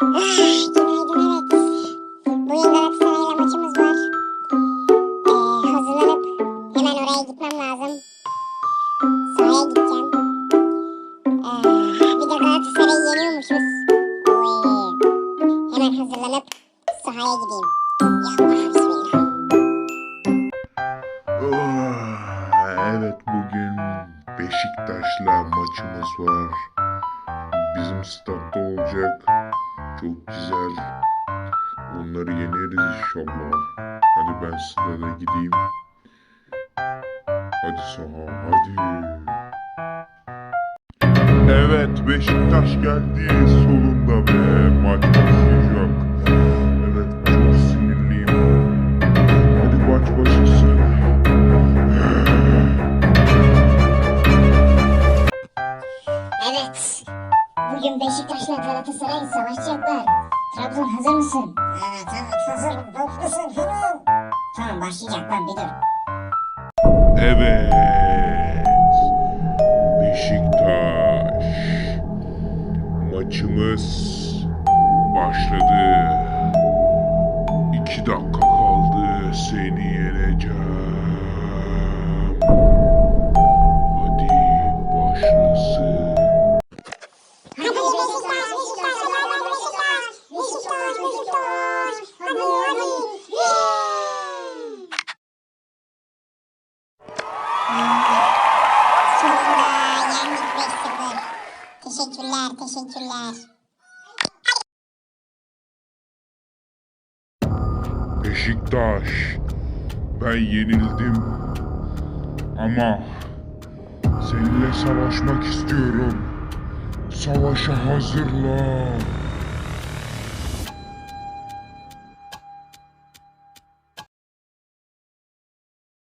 Günaydın evet. Bugün Galatasaray'la maçımız var. Ee, hemen oraya gitmem lazım. Sahaya gideceğim. Ee, bir de Galatasaray'ı yeniyormuşuz. Hemen hazırlanıp sahaya gideyim. Ah, Evet bugün Beşiktaş'la maçımız var. Bizim statta olacak. Çok güzel. Onları yeneriz inşallah. Hadi ben stada gideyim. Hadi saha hadi. Evet Beşiktaş geldi sonunda ve maç başlayacak. Bugün Beşiktaş'la Galatasaray savaşacaklar. Trabzon hazır mısın? Evet evet hazırım. Beklesin hemen. Tamam başlayacaklar bir dur. Evet. Beşiktaş. Maçımız başladı. İki dakika kaldı. Seni Beşiktaş, Beşiktaş. Hadi, hadi. Sonunda yendik 5-0. Teşekkürler, teşekkürler. Beşiktaş. Ben yenildim. Ama seninle savaşmak istiyorum. Savaşa hazırlan.